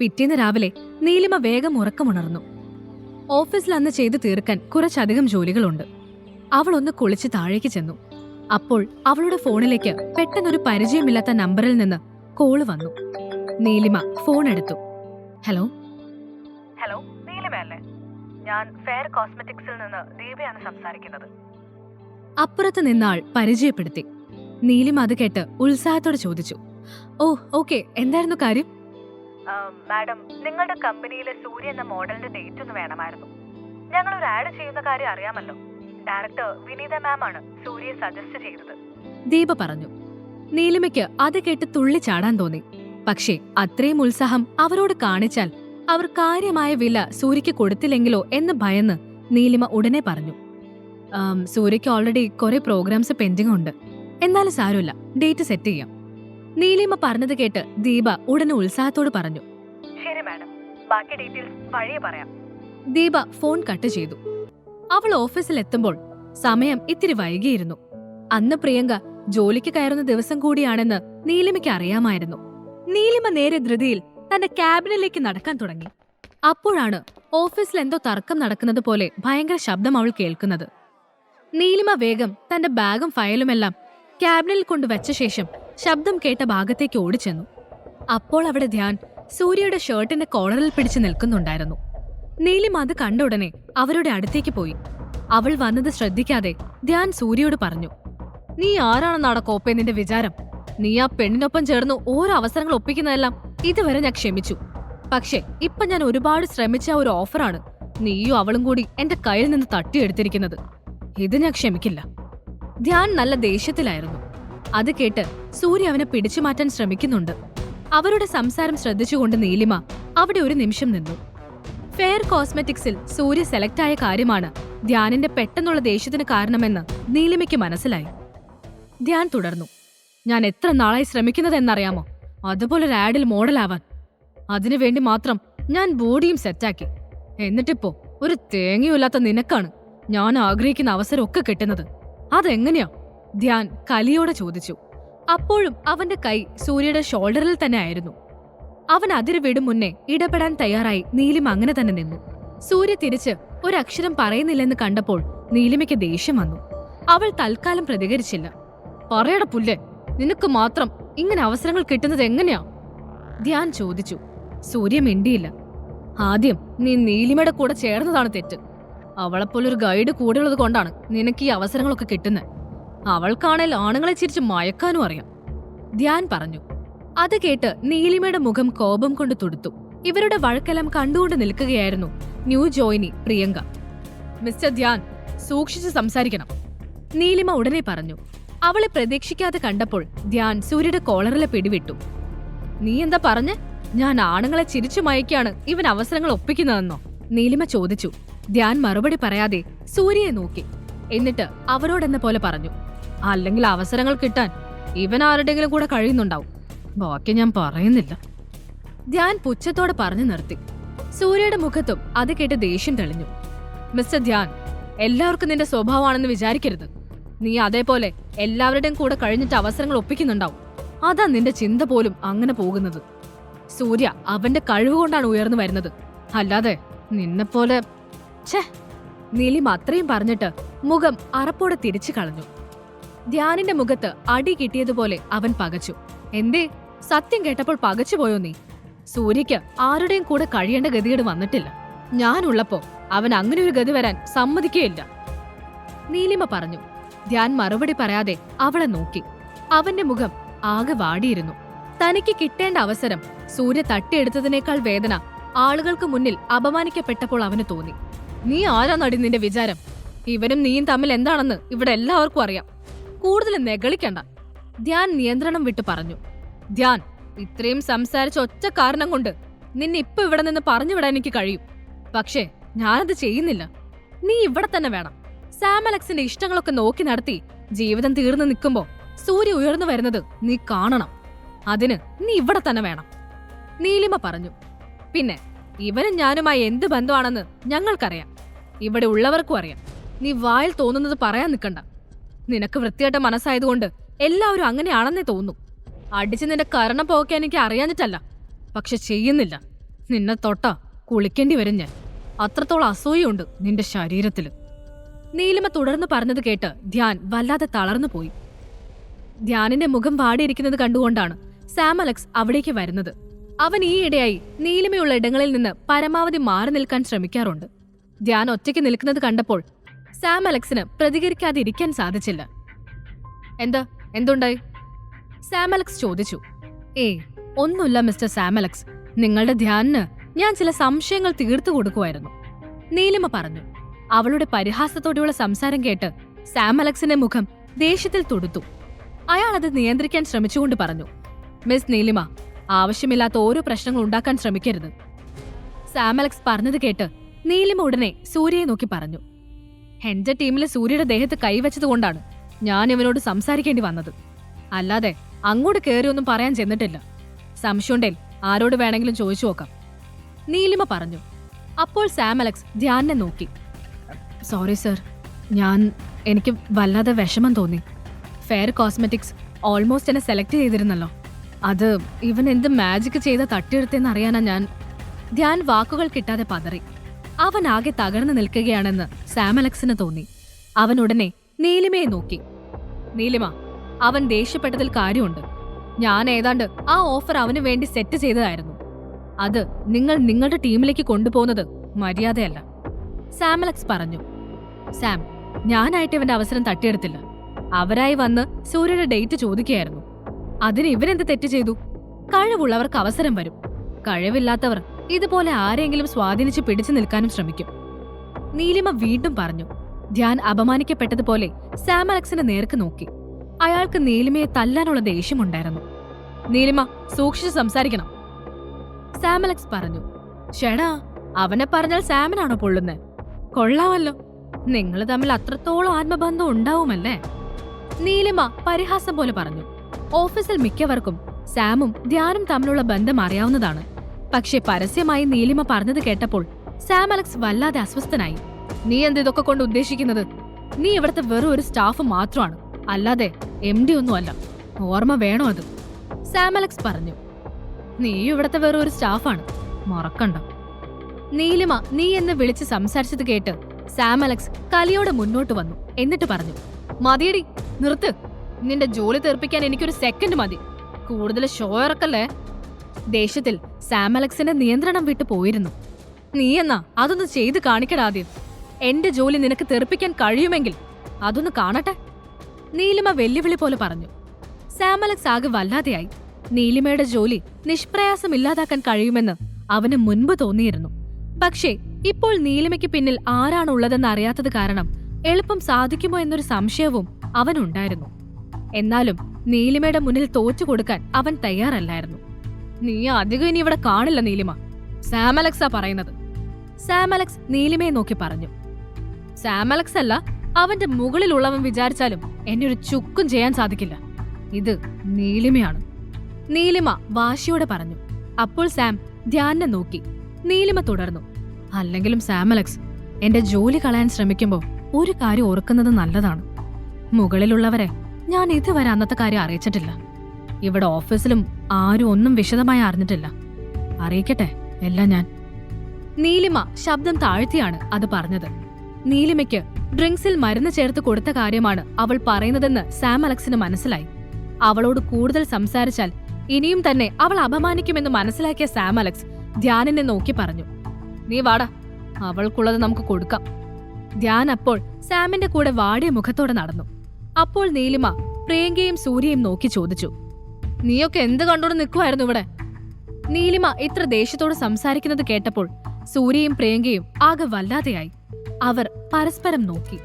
പിറ്റേന്ന് രാവിലെ നീലിമ വേഗം ഉറക്കമുണർന്നു. ഓഫീസിൽ അന്ന് ചെയ്തു തീർക്കാൻ കുറച്ചധികം ജോലികളുണ്ട്. അവൾ ഒന്ന് കുളിച്ച് താഴേക്ക് ചെന്നു. അപ്പോൾ അവളുടെ ഫോണിലേക്ക് പെട്ടെന്നൊരു പരിചയമില്ലാത്ത നമ്പറിൽ നിന്ന് കോൾ വന്നു. നീലിമ ഫോൺ എടുത്തു ഹലോ? ഹലോ നീലിമയല്ലേ? ഞാൻ ഫെയർ കോസ്മെറ്റിക്സിൽ നിന്ന് ദീപയാണ് സംസാരിക്കുന്നത്. അപ്പുറത്ത് നിന്നാൾ പരിചയപ്പെടുത്തി. നീലിമ അത് കേട്ട് ഉത്സാഹത്തോടെ ചോദിച്ചു. Oh okay. എന്തായിരുന്നു കാര്യം? മാഡം നിങ്ങളുടെ കമ്പനിയിലെ സൂര്യ എന്ന മോഡലിന്റെ ഡേറ്റ് ഒന്ന് വേണമായിരുന്നു. ഞങ്ങൾ ഒരു ആഡ് ചെയ്യുന്ന കാര്യം അറിയാമല്ലോ. ഡയറക്ടർ വിനീത മാം ആണ് സൂര്യയെ സജസ്റ്റ് ചെയ്തത്. ദീപ പറഞ്ഞു നീലിമയ്ക്ക് അത് കേട്ട് തുള്ളി ചാടാൻ തോന്നി. പക്ഷേ അത്രയും ഉത്സാഹം അവരോട് കാണിച്ചാൽ അവർ കാര്യമായ വില സൂര്യക്ക് കൊടുത്തില്ലെങ്കിലോ എന്ന് ഭയന്ന് നീലിമ ഉടനെ പറഞ്ഞു. സൂര്യക്ക് ഓൾറെഡി കുറെ പ്രോഗ്രാംസ് പെൻഡിങ് ഉണ്ട്. എന്നാലും സാരമില്ല ഡേറ്റ് സെറ്റ് ചെയ്യാം. നീലിമ പറഞ്ഞത് കേട്ട് ദീപ ഉടനെ ഉത്സാഹത്തോട് പറഞ്ഞു. ശരി മാഡം. ബാക്കി ഡീറ്റെയിൽസ് വഴിയെ പറയാം. ദീപ ഫോൺ കട്ട് ചെയ്തു. അവൾ ഓഫീസിൽ എത്തുമ്പോൾ സമയം ഇത്തിരി വൈകിയിരുന്നു. അന്ന് പ്രിയങ്ക ജോലിക്ക് കയറുന്ന ദിവസം കൂടിയാണെന്ന് നീലിമയ്ക്ക് അറിയാമായിരുന്നു. നീലിമ നേരെ ധൃതിയിൽ തന്റെ ക്യാബിനിലേക്ക് നടക്കാൻ തുടങ്ങി. അപ്പോഴാണ് ഓഫീസിൽ എന്തോ തർക്കം നടക്കുന്നത് പോലെ ഭയങ്കര ശബ്ദം അവൾ കേൾക്കുന്നത്. നീലിമ വേഗം തന്റെ ബാഗും ഫയലുമെല്ലാം ക്യാബിനിൽ കൊണ്ടുവച്ച ശേഷം ശബ്ദം കേട്ട ഭാഗത്തേക്ക് ഓടിച്ചെന്നു. അപ്പോൾ അവിടെ ധ്യാൻ സൂര്യയുടെ ഷർട്ടിന്റെ കോളറിൽ പിടിച്ചു നിൽക്കുന്നുണ്ടായിരുന്നു. നീലിം അത് കണ്ട ഉടനെ അവരുടെ അടുത്തേക്ക് പോയി. അവൾ വന്നത് ശ്രദ്ധിക്കാതെ ധ്യാൻ സൂര്യയോട് പറഞ്ഞു നീ ആരാണെന്നാണ് കോപ്പ നിന്റെ വിചാരം? നീ ആ പെണ്ണിനൊപ്പം ചേർന്ന് ഓരോ അവസരങ്ങൾ ഒപ്പിക്കുന്നതെല്ലാം ഇതുവരെ ഞാൻ ക്ഷമിച്ചു. പക്ഷേ ഇപ്പൊ ഞാൻ ഒരുപാട് ശ്രമിച്ച ഒരു ഓഫറാണ് നീയോ അവളും കൂടി എന്റെ കയ്യിൽ നിന്ന് തട്ടിയെടുത്തിരിക്കുന്നത്. ഇത് ഞാൻ ക്ഷമിക്കില്ല. ധ്യാൻ നല്ല ദേഷ്യത്തിലായിരുന്നു. അത് കേട്ട് സൂര്യ അവനെ പിടിച്ചു മാറ്റാൻ ശ്രമിക്കുന്നുണ്ട്. അവരുടെ സംസാരം ശ്രദ്ധിച്ചുകൊണ്ട് നീലിമ അവിടെ ഒരു നിമിഷം നിന്നു. ഫെയർ കോസ്മെറ്റിക്സിൽ സൂര്യ സെലക്ട് ആയ കാര്യമാണ് ധ്യാനിന്റെ പെട്ടെന്നുള്ള ദേഷ്യത്തിന് കാരണമെന്ന് നീലിമയ്ക്ക് മനസ്സിലായി. ധ്യാൻ തുടർന്നു. ഞാൻ എത്ര നാളായി ശ്രമിക്കുന്നതെന്നറിയാമോ അതുപോലൊരു ആഡിൽ മോഡലാവാൻ അതിനുവേണ്ടി മാത്രം ഞാൻ ബോഡിയും സെറ്റാക്കി എന്നിട്ടിപ്പോ ഒരു തേങ്ങയുമില്ലാത്ത നിനക്കാണ് ഞാൻ ആഗ്രഹിക്കുന്ന അവസരമൊക്കെ കിട്ടുന്നത്. അതെങ്ങനെയാ? ധ്യാൻ കലിയോടെ ചോദിച്ചു. അപ്പോഴും അവന്റെ കൈ സൂര്യയുടെ ഷോൾഡറിൽ തന്നെ ആയിരുന്നു. അവൻ അതിരു വിടും മുന്നേ ഇടപെടാൻ തയ്യാറായി നീലിമ അങ്ങനെ തന്നെ നിന്നു. സൂര്യ തിരിച്ച് ഒരക്ഷരം പറയുന്നില്ലെന്ന് കണ്ടപ്പോൾ നീലിമയ്ക്ക് ദേഷ്യം വന്നു. അവൾ തൽക്കാലം പ്രതികരിച്ചില്ല. പറയട പുല്ല് നിനക്ക് മാത്രം ഇങ്ങനെ അവസരങ്ങൾ കിട്ടുന്നത് എങ്ങനെയാ? ധ്യാൻ ചോദിച്ചു. സൂര്യ മിണ്ടിയില്ല. ആദ്യം നീ നീലിമയുടെ കൂടെ ചേർന്നതാണ് തെറ്റ്. അവളെപ്പോലൊരു ഗൈഡ് കൂടെയുള്ളത് കൊണ്ടാണ് നിനക്ക് ഈ അവസരങ്ങളൊക്കെ കിട്ടുന്നത് അവൾക്കാണേൽ ആണുങ്ങളെ ചിരിച്ച് മയക്കാനും അറിയാം. ധ്യാൻ പറഞ്ഞു. അത് കേട്ട് നീലിമയുടെ മുഖം കോപം കൊണ്ട് തുടുത്തു. ഇവരുടെ വഴക്കെല്ലാം കണ്ടുകൊണ്ട് നിൽക്കുകയായിരുന്നു new joinee Priyanka. Mister Dhyan സൂക്ഷിച്ച് സംസാരിക്കണം. നീലിമ ഉടനെ പറഞ്ഞു. അവളെ പ്രതീക്ഷിക്കാതെ കണ്ടപ്പോൾ ധ്യാൻ സൂര്യയുടെ കോളറിലെ പിടിവിട്ടു. നീ എന്താ പറഞ്ഞ്? ഞാൻ ആണുങ്ങളെ ചിരിച്ചു മയക്കാണ് ഇവൻ അവസരങ്ങൾ ഒപ്പിക്കുന്നതെന്നോ? നീലിമ ചോദിച്ചു. ധ്യാൻ മറുപടി പറയാതെ സൂര്യയെ നോക്കി. എന്നിട്ട് അവരോടെന്ന പോലെ പറഞ്ഞു. അല്ലെങ്കിൽ അവസരങ്ങൾ കിട്ടാൻ ഇവൻ ആരുടെങ്കിലും കൂടെ കഴിയുന്നുണ്ടാവും. ബാക്കി ഞാൻ പറയുന്നില്ല. ധ്യാൻ പുച്ഛത്തോടെ പറഞ്ഞു നിർത്തി. സൂര്യയുടെ മുഖത്തും അത് കേട്ട് ദേഷ്യം തെളിഞ്ഞു. മിസ്റ്റർ ധ്യാൻ എല്ലാവർക്കും നിന്റെ സ്വഭാവമാണെന്ന് വിചാരിക്കരുത്. നീ അതേപോലെ എല്ലാവരുടെയും കൂടെ കഴിഞ്ഞിട്ട് അവസരങ്ങൾ ഒപ്പിക്കുന്നുണ്ടാവും. അതാ നിന്റെ ചിന്ത പോലും അങ്ങനെ പോകുന്നത്. സൂര്യ അവന്റെ കഴിവ് കൊണ്ടാണ് ഉയർന്നു വരുന്നത്. അല്ലാതെ നിന്നെപ്പോലെ ഛേ നീലിമ അത്രയും പറഞ്ഞിട്ട് മുഖം അറപ്പോടെ തിരിച്ചു കളഞ്ഞു. ധ്യാനിന്റെ മുഖത്ത് അടി കിട്ടിയതുപോലെ അവൻ പകച്ചു. എന്തേ? സത്യം കേട്ടപ്പോൾ പകച്ചുപോയോ നീ? സൂര്യയ്ക്ക് ആരുടെയും കൂടെ കഴിയേണ്ട ഗതികേട് വന്നിട്ടില്ല. ഞാനുള്ളപ്പോ അവൻ അങ്ങനെ ഒരു ഗതി വരാൻ സമ്മതിക്കുകയില്ല നീലിമ പറഞ്ഞു. ധ്യാൻ മറുപടി പറയാതെ അവളെ നോക്കി. അവന്റെ മുഖം ആകെ വാടിയിരുന്നു. തനിക്ക് കിട്ടേണ്ട അവസരം സൂര്യ തട്ടിയെടുത്തതിനേക്കാൾ വേദന ആളുകൾക്ക് മുന്നിൽ അപമാനിക്കപ്പെട്ടപ്പോൾ അവന് തോന്നി. നീ ആരാ നടി നിന്റെ വിചാരം? ഇവനും നീയും തമ്മിൽ എന്താണെന്ന് ഇവിടെ എല്ലാവർക്കും അറിയാം. കൂടുതൽ നെഗളിക്കണ്ട. ധ്യാൻ നിയന്ത്രണം വിട്ട് പറഞ്ഞു. ധ്യാൻ ഇത്രയും സംസാരിച്ച ഒറ്റ കാരണം കൊണ്ട് നിന്നെ ഇപ്പൊ ഇവിടെ നിന്ന് പറഞ്ഞു വിടാൻ എനിക്ക് കഴിയും. പക്ഷേ ഞാനത് ചെയ്യുന്നില്ല. നീ ഇവിടെ തന്നെ വേണം. സാം അലക്സിന്റെ ഇഷ്ടങ്ങളൊക്കെ നോക്കി നടത്തി ജീവിതം തീർന്നു നിൽക്കുമ്പോൾ സൂര്യ ഉയർന്നു വരുന്നത് നീ കാണണം. അതിന് നീ ഇവിടെ തന്നെ വേണം. നീലിമ പറഞ്ഞു. പിന്നെ ഇവനും ഞാനുമായി എന്ത് ബന്ധമാണെന്ന് ഞങ്ങൾക്കറിയാം. ഇവിടെ ഉള്ളവർക്കും അറിയാം. നീ വായിൽ തോന്നുന്നത് പറയാൻ നിൽക്കണ്ട. നിനക്ക് വൃത്തിയായിട്ട മനസ്സായതുകൊണ്ട് എല്ലാവരും അങ്ങനെയാണെന്നേ തോന്നും അടിച്ച് നിന്റെ കരണം പോക്കാൻ എനിക്ക് അറിയാഞ്ഞിട്ടല്ല. പക്ഷെ ചെയ്യുന്നില്ല. നിന്നെ തൊട്ട കുളിക്കേണ്ടി വരും ഞാൻ. അത്രത്തോളം അസൂയുണ്ട് നിന്റെ ശരീരത്തിൽ നീലിമ തുടർന്ന് പറഞ്ഞത് കേട്ട് ധ്യാൻ വല്ലാതെ തളർന്നു പോയി. ധ്യാനിന്റെ മുഖം വാടിയിരിക്കുന്നത് കണ്ടുകൊണ്ടാണ് സാം അലക്സ് അവിടേക്ക് വരുന്നത്. അവൻ ഈയിടെയായി നീലിമയുള്ള ഇടങ്ങളിൽ നിന്ന് പരമാവധി മാറി നിൽക്കാൻ ശ്രമിക്കാറുണ്ട്. ധ്യാൻ ഒറ്റയ്ക്ക് നിൽക്കുന്നത് കണ്ടപ്പോൾ സാം അലക്സിന് പ്രതികരിക്കാതെ ഇരിക്കാൻ സാധിച്ചില്ല. എന്താ? എന്തുണ്ടായി? സാം അലക്സ് ചോദിച്ചു. ഏയ് ഒന്നുമില്ല മിസ്റ്റർ സാം അലക്സ്. നിങ്ങളുടെ ധ്യാനിന് ഞാൻ ചില സംശയങ്ങൾ തീർത്തു കൊടുക്കുമായിരുന്നു നീലിമ പറഞ്ഞു. അവളുടെ പരിഹാസത്തോടെയുള്ള സംസാരം കേട്ട് സാം അലക്സിന്റെ മുഖം ദേഷ്യത്തിൽ തൊടുത്തു. അയാൾ അത് നിയന്ത്രിക്കാൻ ശ്രമിച്ചുകൊണ്ട് പറഞ്ഞു. മിസ് നീലിമ ആവശ്യമില്ലാത്ത ഓരോ പ്രശ്നങ്ങൾ ഉണ്ടാക്കാൻ ശ്രമിക്കരുത്. സാം അലക്സ് പറഞ്ഞത് കേട്ട് നീലിമ ഉടനെ സൂര്യയെ നോക്കി പറഞ്ഞു. എന്റെ ടീമിലെ സൂര്യയുടെ ദേഹത്ത് കൈവച്ചതുകൊണ്ടാണ് ഞാൻ ഇവനോട് സംസാരിക്കേണ്ടി വന്നത്. അല്ലാതെ അങ്ങോട്ട് കയറിയൊന്നും പറയാൻ ചെന്നിട്ടില്ല. സംശയമുണ്ടേൽ ആരോട് വേണമെങ്കിലും ചോദിച്ചു നോക്കാം. നീലിമ പറഞ്ഞു. അപ്പോൾ സാം അലക്സ് ധ്യാനെ നോക്കി. സോറി സർ ഞാൻ എനിക്ക് വല്ലാതെ വിഷമം തോന്നി. ഫെയർ കോസ്മെറ്റിക്സ് ഓൾമോസ്റ്റ് എന്നെ സെലക്ട് ചെയ്തിരുന്നല്ലോ. അത് ഇവൻ എന്ത് മാജിക് ചെയ്ത തട്ടിയെടുത്തെന്ന് അറിയാനാ ഞാൻ ധ്യാൻ വാക്കുകൾ കിട്ടാതെ പതറി. അവൻ ആകെ തകർന്നു നിൽക്കുകയാണെന്ന് സാം അലക്സിന് തോന്നി. അവൻ ഉടനെ നീലിമയെ നോക്കി. നീലിമ അവൻ ദേഷ്യപ്പെട്ടതിൽ കാര്യമുണ്ട്. ഞാൻ ഏതാണ്ട് ആ ഓഫർ അവന് വേണ്ടി സെറ്റ് ചെയ്തതായിരുന്നു. അത് നിങ്ങൾ നിങ്ങളുടെ ടീമിലേക്ക് കൊണ്ടുപോകുന്നത് മര്യാദയല്ല. സാം അലക്സ് പറഞ്ഞു. സാം ഞാനായിട്ട് ഇവന്റെ അവസരം തട്ടിയെടുത്തില്ല. അവരായി വന്ന് സൂര്യയുടെ ഡേറ്റ് ചോദിക്കുകയായിരുന്നു. അതിന് ഇവരെന്ത് തെറ്റ് ചെയ്തു? കഴിവുള്ളവർക്ക് അവസരം വരും. കഴിവില്ലാത്തവർ ഇതുപോലെ ആരെങ്കിലും സ്വാധീനിച്ച് പിടിച്ചു നിൽക്കാനും ശ്രമിക്കും. നീലിമ വീണ്ടും പറഞ്ഞു ധ്യാൻ അപമാനിക്കപ്പെട്ടതുപോലെ സാം അലക്സിന്റെ നേർക്ക് നോക്കി. അയാൾക്ക് നീലിമയെ തല്ലാനുള്ള ദേഷ്യമുണ്ടായിരുന്നു. നീലിമ സൂക്ഷിച്ച് സംസാരിക്കണം. സാം അലക്സ് പറഞ്ഞു ഷെടാ അവനെ പറഞ്ഞാൽ സാമിനാണോ പൊള്ളുന്നത് കൊള്ളാമല്ലോ. നിങ്ങൾ തമ്മിൽ അത്രത്തോളം ആത്മബന്ധം ഉണ്ടാവുമല്ലേ? നീലിമ പരിഹാസം പോലെ പറഞ്ഞു ഓഫീസിൽ മിക്കവർക്കും സാമും ധ്യാനും തമ്മിലുള്ള ബന്ധം അറിയാവുന്നതാണ്. പക്ഷെ പരസ്യമായി നീലിമ പറഞ്ഞത് കേട്ടപ്പോൾ സാം അലക്സ് വല്ലാതെ അസ്വസ്ഥനായി. നീ എന്ത് ഇതൊക്കെ കൊണ്ട് ഉദ്ദേശിക്കുന്നത്? നീ ഇവിടുത്തെ വെറും ഒരു സ്റ്റാഫ് മാത്രമാണ്. അല്ലാതെ എം ഡി ഒന്നുമല്ല ഓർമ്മ വേണോ അത്? സാം അലക്സ് പറഞ്ഞു. നീ ഇവിടുത്തെ വെറും ഒരു സ്റ്റാഫാണ്. മറക്കണ്ട. നീലിമ നീ എന്ന് വിളിച്ച് സംസാരിച്ചത് കേട്ട് സാം അലക്സ് കലിയോടെ മുന്നോട്ട് വന്നു. എന്നിട്ട് പറഞ്ഞു മതിയടി നിർത്ത്. നിന്റെ ജോലി തീർപ്പിക്കാൻ എനിക്കൊരു സെക്കൻഡ് മതി. കൂടുതൽ ഷോ ഇറക്കല്ലേ? ദേഷ്യത്തിൽ സാം അലക്സിന്റെ നിയന്ത്രണം വിട്ടു പോയിരുന്നു. നീ എന്നാ അതൊന്ന് ചെയ്ത് കാണിക്കടാദ്യം എന്റെ ജോലി നിനക്ക് തെറിപ്പിക്കാൻ കഴിയുമെങ്കിൽ അതൊന്ന് കാണട്ടെ. നീലിമ വെല്ലുവിളി പോലെ പറഞ്ഞു. സാം അലക്സ് ആകെ വല്ലാതെയായി. നീലിമയുടെ ജോലി നിഷ്പ്രയാസം ഇല്ലാതാക്കാൻ കഴിയുമെന്ന് അവന് മുൻപ് തോന്നിയിരുന്നു. പക്ഷേ ഇപ്പോൾ നീലിമയ്ക്ക് പിന്നിൽ ആരാണുള്ളതെന്ന് അറിയാത്തത് കാരണം എളുപ്പം സാധിക്കുമോ എന്നൊരു സംശയവും അവനുണ്ടായിരുന്നു. എന്നാലും നീലിമയുടെ മുന്നിൽ തോറ്റു കൊടുക്കാൻ അവൻ തയ്യാറല്ലായിരുന്നു. നീ അധികം ഇനി ഇവിടെ കാണില്ല നീലിമ. സാമലക്സാ പറയുന്നത്. സാമലക്സ് നീലിമയെ നോക്കി പറഞ്ഞു. സാമലക്സ് അല്ല അവന്റെ മുകളിലുള്ളവൻ വിചാരിച്ചാലും എന്നെ ഒരു ചുക്കും ചെയ്യാൻ സാധിക്കില്ല. ഇത് നീലിമയാണ്. നീലിമ വാശിയോടെ പറഞ്ഞു. അപ്പോൾ സാം ധ്യാനെ നോക്കി. നീലിമ തുടർന്നു. അല്ലെങ്കിലും സാമലക്സ് എന്റെ ജോലി കളയാൻ ശ്രമിക്കുമ്പോൾ ഒരു കാര്യം ഓർക്കുന്നത് നല്ലതാണ്. മുകളിലുള്ളവരെ ഞാൻ ഇതുവരെ അന്നത്തെ കാര്യം അറിയിച്ചിട്ടില്ല. ഇവിടെ ഓഫീസിലും ആരും ഒന്നും വിശദമായി അറിഞ്ഞിട്ടില്ല. അറിയിക്കട്ടെ എല്ലാം ഞാൻ. നീലിമ ശബ്ദം താഴ്ത്തിയാണ് അത് പറഞ്ഞത്. നീലിമയ്ക്ക് ഡ്രിങ്ക്സിൽ മരുന്ന് ചേർത്ത് കൊടുത്ത കാര്യമാണ് അവൾ പറയുന്നതെന്ന് സാം അലക്സിന് മനസ്സിലായി. അവളോട് കൂടുതൽ സംസാരിച്ചാൽ ഇനിയും തന്നെ അവൾ അപമാനിക്കുമെന്ന് മനസ്സിലാക്കിയ സാം അലക്സ് ധ്യാനിനെ നോക്കി പറഞ്ഞു. നീ വാടാ അവൾക്കുള്ളത് നമുക്ക് കൊടുക്കാം. ധ്യാൻ അപ്പോൾ സാമിന്റെ കൂടെ വാടിയ മുഖത്തോടെ നടന്നു. അപ്പോൾ നീലിമ പ്രിയങ്കയും സൂര്യയും നോക്കി ചോദിച്ചു. നീയൊക്കെ എന്ത് കണ്ടോണ്ട് നിൽക്കുമായിരുന്നു ഇവിടെ? നീലിമ ഇത്ര ദേഷ്യത്തോട് സംസാരിക്കുന്നത് കേട്ടപ്പോൾ സൂര്യയും പ്രിയങ്കയും ആകെ വല്ലാതെയായി. അവർ പരസ്പരം നോക്കി.